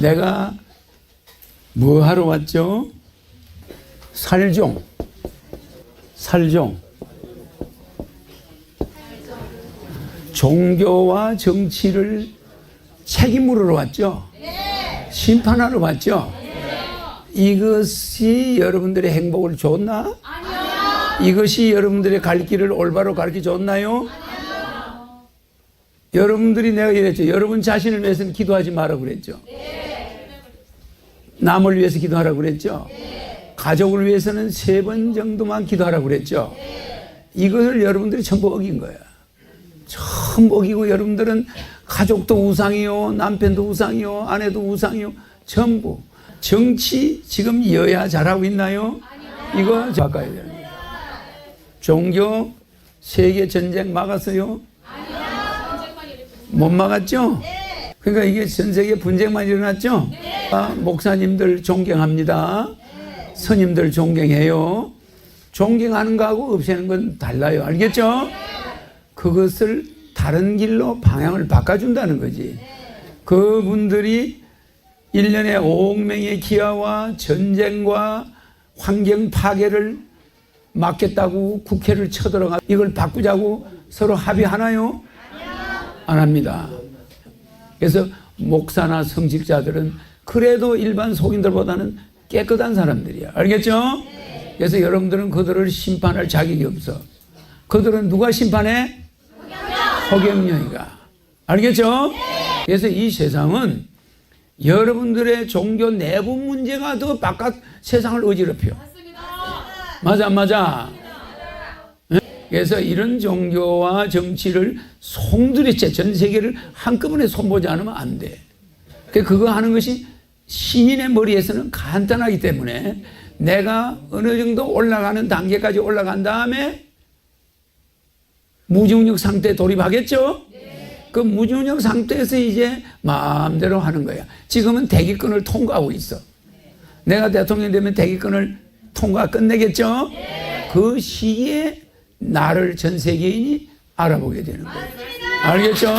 내가 뭐 하러 왔죠? 살종. 살종. 종교와 정치를 책임으로 왔죠? 심판하러 왔죠? 이것이 여러분들의 행복을 줬나? 이것이 여러분들의 갈 길을 올바로 가르쳐 줬나요? 여러분들이 내가 이랬죠. 여러분 자신을 위해서는 기도하지 마라 그랬죠. 남을 위해서 기도하라 그랬죠. 가족을 위해서는 세 번 정도만 기도하라 그랬죠. 이것을 여러분들이 전부 어긴 거야. 전부 어기고 여러분들은 가족도 우상이요, 남편도 우상이요, 아내도 우상이요, 전부. 정치 지금 여야 잘하고 있나요? 이거 바꿔야 돼요. 종교 세계 전쟁 막았어요? 못 막았죠? 그러니까 이게 전 세계 분쟁만 일어났죠? 아, 목사님들 존경합니다. 스님들 존경해요. 존경하는 거하고 없애는 건 달라요. 알겠죠? 그것을 다른 길로 방향을 바꿔준다는 거지. 그분들이 1년에 5억 명의 기아와 전쟁과 환경 파괴를 막겠다고 국회를 쳐들어가 이걸 바꾸자고 서로 합의하나요? 안 합니다. 그래서 목사나 성직자들은 그래도 일반 속인들보다는 깨끗한 사람들이야. 알겠죠? 그래서 여러분들은 그들을 심판할 자격이 없어. 그들은 누가 심판해? 허경영이가. 알겠죠? 그래서 이 세상은 여러분들의 종교 내부 문제가 더 바깥 세상을 어지럽혀. 맞아, 안 맞아. 그래서 이런 종교와 정치를 송두리째 전 세계를 한꺼번에 손보지 않으면 안 돼. 그 그거 하는 것이 시민의 머리에서는 간단하기 때문에 내가 어느 정도 올라가는 단계까지 올라간 다음에 무중력 상태에 돌입하겠죠? 그 무중력 상태에서 이제 마음대로 하는 거야. 지금은 대기권을 통과하고 있어. 내가 대통령 되면 대기권을 통과 끝내겠죠? 그 시기에 나를 전 세계인이 알아보게 되는 거예요. 알겠죠?